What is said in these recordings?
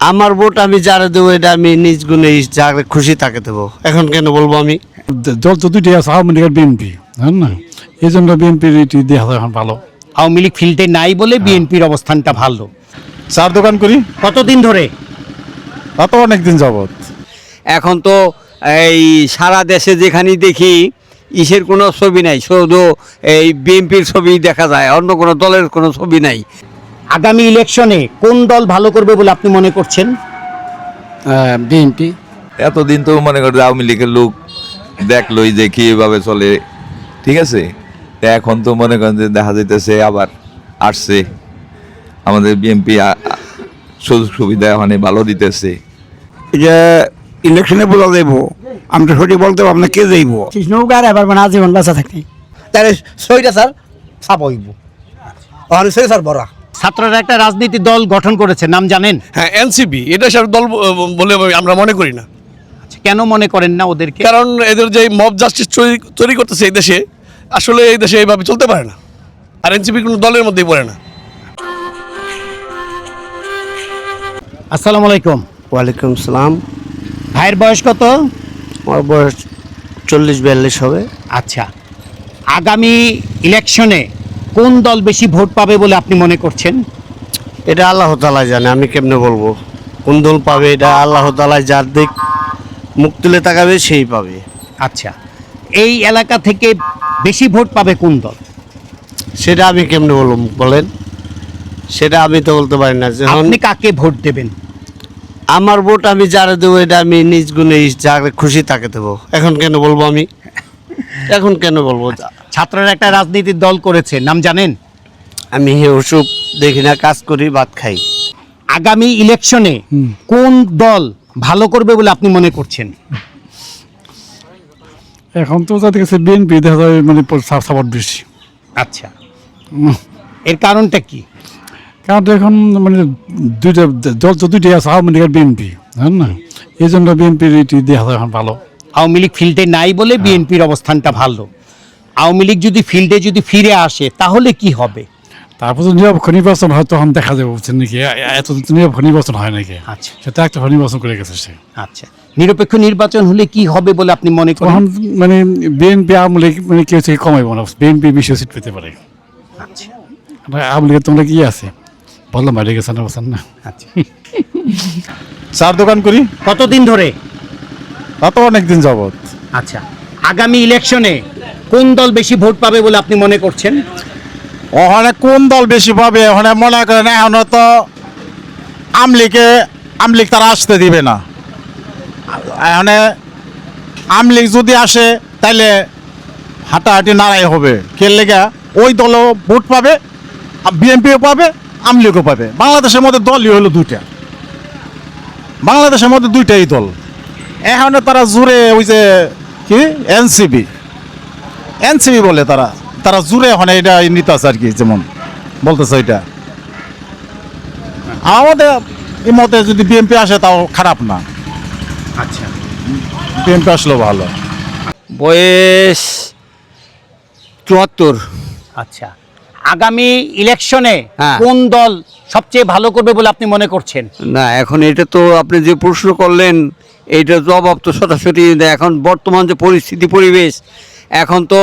আমার ভোট আমি যারা দেবো এটা আমি নিজ গুণে যারা খুশি তাকে দেবো। এখন কেন বলব আমি? দল তো দুইটাই আছে আওয়ামী লীগ আর বিএনপি জানেন না? এই জন্য বিএনপির এটি দেখা এখন ভালো। আওয়ামী লীগ ফিল্ডে নাই বলে বিএনপির অবস্থানটা ভালো। চার দোকান করি। কতদিন ধরে? তা তো অনেক দিন যাবত এখন তো এই সারা দেশে যেখানেই দেখি ইসের কোনো ছবি নাই শুধু এই বিএনপির ছবি দেখা যায় অন্য কোনো দলের কোনো ছবি নাই। আগামী ইলেকশনে কোন দল ভালো করবে বলে আপনি মনে করছেন? বিএনপি। এতদিন তো মনে করি আওয়ামী লীগের লোক দেখলোই যে কি এভাবে চলে। ঠিক আছে? এখন তো মনে করেন যে দেখা যাইতেছে আবার আসছে। আমাদের বিএনপি সুযোগ সুবিধা মানে ভালো দিতেছে। যে ইলেকশনে বলা যাইব আমি তো সঠিক বলতে পারব না কে যাইব? নৌকার এবার মানে আজীবন বাঁচা থাকতে তাহলে সইটা স্যার সাপ হইব। ওখানে সই স্যার বড়া। ছাত্ররা একটা রাজনীতি দল গঠন করেছে নাম জানেন? হ্যাঁ এনসিপি এটা সব দল বলে আমরা মনে করি না। আচ্ছা, কেন মনে করেন না ওদেরকে? কারণ এদের যে মব জাস্টিস তৈরি করতেছে এই দেশে আসলে এই দেশে এইভাবে চলতে পারে না। আর এনসিপি কোনো দলের মধ্যেই পড়ে না। আসসালামু আলাইকুম। ওয়ালাইকুম সালাম। ভাইয়ের বয়স কত? আমার বয়স চল্লিশ বিয়াল্লিশ হবে। আচ্ছা আগামী ইলেকশনে কোন দল বেশি ভোট পাবে বলে আপনি মনে করছেন? এটা আল্লাহ তালা জানে আমি কেমনে বলব? কোন দল পাবে এটা আল্লাহ তালা যার দিক মুখ তুলে তাকাবে সেই পাবে। আচ্ছা এই এলাকা থেকে বেশি ভোট পাবে কোন দল? সেটা আমি কেমনে বলব বলেন? সেটা আমি তো বলতে পারি না আপনি কাকে ভোট দেবেন? আমার ভোট আমি যারা দেবো এটা আমি নিজ গুণে যারা খুশি তাকে দেবো। এখন কেন বলব আমি? এখন কেন বলব? ছাত্ররা একটা রাজনীতির দল করেছে নাম জানেন? আমি হে ওসব দেখি না কাজ করি ভাত খাই। আগামী ইলেকশনে কোন দল ভালো করবে বলে আপনি মনে করছেন? এখন তো যাদের কাছে বিএনপি দেখা যায় মানে সাপোর্ট বেশি। আচ্ছা। এর কারণটা কি? কারণ এখন মানে দুইটা দল তো দুইটাই আছে আওয়ামী লীগ আর বিএনপি হ্যাঁ না? এই জন্য বিএনপির এটি দেখা যায় এখন ভালো। আওয়ামী লীগ ফিল্ডে নাই বলে বিএনপির অবস্থানটা ভালো। আওয়ামী লীগ যদি ফিল্ডে যদি ফিরে আসে তাহলে কি হবে? তারপর তো নিরপেক্ষ নির্বাচন হয় তখন দেখা যাবে বুঝছেন নাকি? এত নিরপেক্ষ নির্বাচন হয় নাকি আচ্ছা। সেটা একটা নির্বাচন করে গেছে সে। আচ্ছা। নিরপেক্ষ নির্বাচন হলে কি হবে বলে আপনি মনে করেন? মানে বিএনপি আওয়ামী লীগ মানে কেউ থেকে কমাইব না বিএনপি বেশি সিট পেতে পারে। আচ্ছা। আওয়ামী লীগের তোমরা কি আছে? বললাম বাইরে গেছে না বলছেন না। আচ্ছা। চার দোকান করি। কতদিন ধরে? তা তো অনেক দিন যাবত আচ্ছা। আগামী ইলেকশনে কোন দল বেশি ভোট পাবে বলে আপনি মনে করছেন? ওখানে কোন দল বেশি পাবে? ওখানে মনে করেন এখন তো আমলিকে, আমলিক তারা আসতে দিবে না। এখানে আমলিক যদি আসে, তাইলে হাঁটাহাঁটি নাড়াই হবে। কে লেগে? ওই দলও ভোট পাবে বিএনপিও পাবে, আমলিগও পাবে। বাংলাদেশের মধ্যে দলই হলো দুইটা। বাংলাদেশের মধ্যে দুইটাই দল। এখানে তারা জুড়ে ওই যে কি? এনসিবি এনসিবি বলে তারা তারা জুড়ে ওখানে এটা নিতে আছে আর কি যেমন বলতেছে এটা আমাদের এই মতে যদি বিএনপি আসে তাও খারাপ না। আচ্ছা। বিএনপি আসলেও ভালো। বয়স চুয়াত্তর। আচ্ছা। আগামী ইলেকশনে হ্যাঁ। কোন দল সবচেয়ে ভালো করবে বলে আপনি মনে করছেন? না এখন এটা তো আপনি যে প্রশ্ন করলেন এইটা জবাব তো সরাসরি এখন বর্তমান যে পরিস্থিতি পরিবেশ এখন তো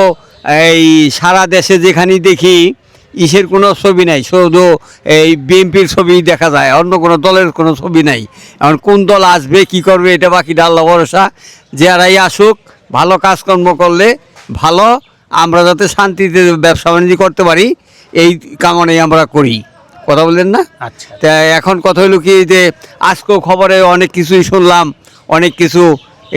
এই সারা দেশে যেখানেই দেখি ইসের কোনো ছবি নাই শুধু এই বিএনপির ছবি দেখা যায় অন্য কোনো দলের কোনো ছবি নাই। এখন কোন দল আসবে কি করবে এটা বাকিটা আল্লাহ ভরসা। যারাই আসুক ভালো কাজকর্ম করলে ভালো আমরা যাতে শান্তিতে ব্যবসা বাণিজ্য করতে পারি এই কামনাই আমরা করি। কথা বললেন না? আচ্ছা। তা এখন কথা হলো কি যে আজকেও খবরে অনেক কিছুই শুনলাম অনেক কিছু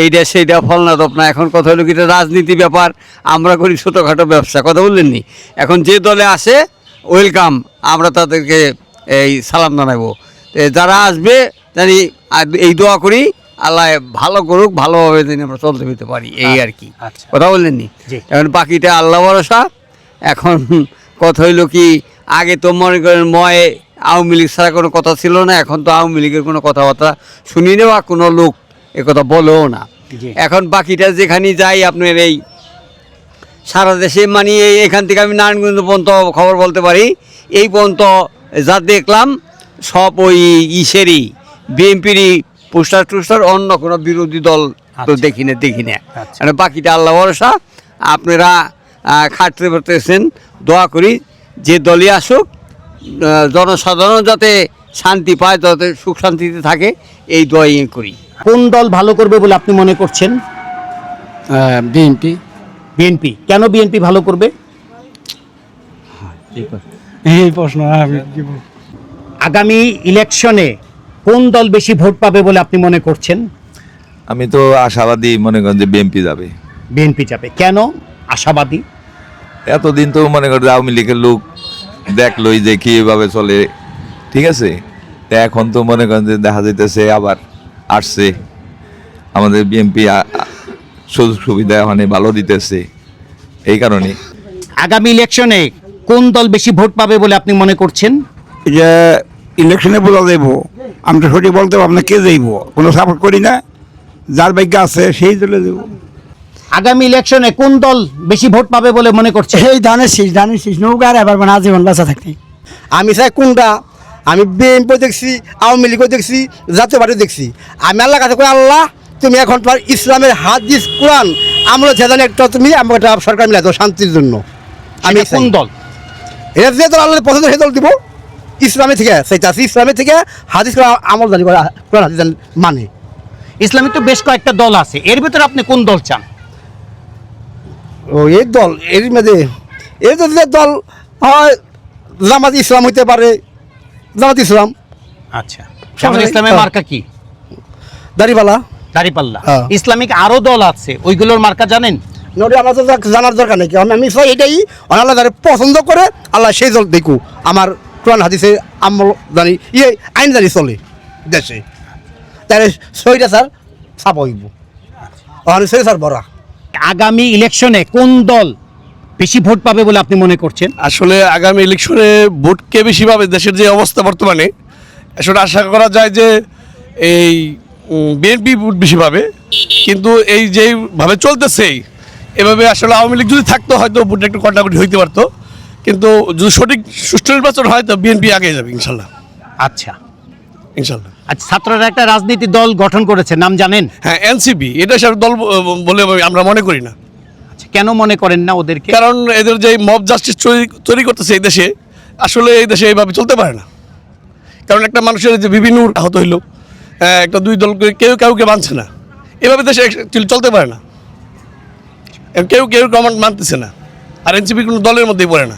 এইটা সেইটা ফলনা দপনা এখন কথা হলো কি এটা রাজনীতি ব্যাপার। আমরা করি ছোটোখাটো ব্যবসা। কথা বললেন নি? এখন যে দলে আসে ওয়েলকাম আমরা তাদেরকে এই সালাম জানাব। যারা আসবে জানি এই দোয়া করি আল্লাহ ভালো করুক ভালোভাবে যেন আমরা চলতে ফিরতে পারি। এই আর কি। আচ্ছা। কথা বললেন নি? এখন বাকিটা আল্লাহ ভরসা। এখন কথা হইল কি আগে তো মনে করেন ময় আওয়ামী লীগ ছাড়া কোনো কথা ছিল না এখন তো আওয়ামী লীগের কোনো কথাবার্তা শুনি না বা কোনো লোক এ কথা বলেও না। এখন বাকিটা যেখানেই যাই আপনার এই সারা দেশে মানে এই এখান থেকে আমি নারায়ণগঞ্জ পর্যন্ত খবর বলতে পারি এই পর্যন্ত যা দেখলাম সব ওই ইসেরই বিএনপিরই পোস্টার টুস্টার অন্য কোনো বিরোধী দল তো। দেখি না দেখি না। বাকিটা আল্লাহ ভরসা আপনারা খাটতে পারতেছেন দোয়া করি যে দলই আসুক জনসাধারণ যাতে শান্তি পায় যাতে সুখ শান্তিতে থাকে এই দোয়াই করি কোন দল ভালো করবে বলে আপনি মনে করছেন? বিএনপি বিএনপি কেন বিএনপি ভালো করবে? এই প্রশ্ন? আগামী ইলেকশনে কোন দল বেশি ভোট পাবে বলে আপনি মনে করছেন? আমি তো আশাবাদী মনে করেন যে বিএনপি যাবে। বিএনপি যাবে। কেন? আশাবাদী? এতদিন তো মনে করেন আওয়ামী লীগের লোক দেখলোই যে কীভাবে চলে। ঠিক আছে? এখন তো মনে করেন যে দেখা যাইতেছে আবার আসছে। আমাদের বিএনপি সুযোগ সুবিধা মানে ভালো দিতেছে। এই কারণে আগামী ইলেকশনে কোন দল বেশি ভোট পাবে বলে আপনি মনে করছেন? যে ইলেকশনে বলা যাইব আমি তো সঠিক বলতে পারব না কে যাইব? কোনো সাপোর্ট করি না যার ভাগ্য আছে সেই দলে দেবো আগামী ইলেকশনে কোন দল বেশি ভোট পাবে বলে মনে করছে এই ধানের শীষ ধানের শীষ নৌকা আর এবার মানে আজীবন বাঁচা থাকতে। আমি চাই কোনটা আমি বিএনপি দেখছি আওয়ামী লীগও দেখছি জাতীয় পার্টি দেখছি। আমি আল্লাহ কাছে কই আল্লাহ তুমি এখন তোমার ইসলামের হাদিস কোরআন আমরা যেদানে একটা তুমি আমার একটা সরকার মিলাই দাও শান্তির জন্য। আমি কোন দল? এটা যে দল আল্লাহ পছন্দ সেই দল দিব। ইসলামে থেকে আছে ইসলামে থেকে হাদিস আমল জানি করে কোরআন হাদিস মানে। ইসলামিক তো বেশ কয়েকটা দল আছে। এর ভিতরে আপনি কোন দল চান? ও এই দল এর মধ্যে এই যে যে দল হয় জামাত ইসলাম হইতে পারে জামাত ইসলাম। আচ্ছা। যেমন ইসলামের হ্যাঁ। মার্কা কি? দাড়িপালা দাঁড়িপাল্লা। হ্যাঁ। ইসলামিক আরও দল আছে ওইগুলোর মার্কা জানেন? নদী আমার তো জানার দরকার নেই। আমি এটাই আল্লাহ যারা পছন্দ করে আল্লাহ সেই দল দেখু। আমার কোরআন হাদিসে আমল জানি ইয়ে আইন জানি চলে দেশে। তাহলে সইটা স্যার চাপ হইব। ওখানে সই স্যার বড়া। আগামী ইলেকশনে কোন দল বেশি ভোট পাবে বলে আপনি মনে করছেন? আসলে আগামী ইলেকশনে ভোট কে বেশি পাবে দেশের যে অবস্থা বর্তমানে আসলে আশা করা যায় যে এই বিএনপি ভোট বেশি পাবে। কিন্তু এই যেভাবে চলতেছে এভাবে আসলে আওয়ামী লীগ যদি থাকতো হয়তো ভোট একটু কন্টাকটি হইতে পারতো। কিন্তু যদি সঠিক সুষ্ঠু নির্বাচন হয় তো বিএনপি আগে যাবে ইনশাল্লাহ। আচ্ছা। ইনশাল্লাহ। আচ্ছা ছাত্ররা একটা রাজনীতি দল গঠন করেছে নাম জানেন? হ্যাঁ এনসিপি এটা সব দল বলে আমরা মনে করি না। কেন মনে করেন না ওদেরকে? কারণ এদের যে মব জাস্টিস তৈরি করতেছে এই দেশে, আসলে এই দেশে এইভাবে চলতে পারে না। কারণ একটা মানুষের যে বিভিন্ন আহত হইল একটা দুই দল কেউ কাউকে মানছে না। এভাবে দেশে চলতে পারে না। কেউ কেউ কমান্ড মানতেছে না। আর এনসিপি কোনো দলের মধ্যেই পড়ে না।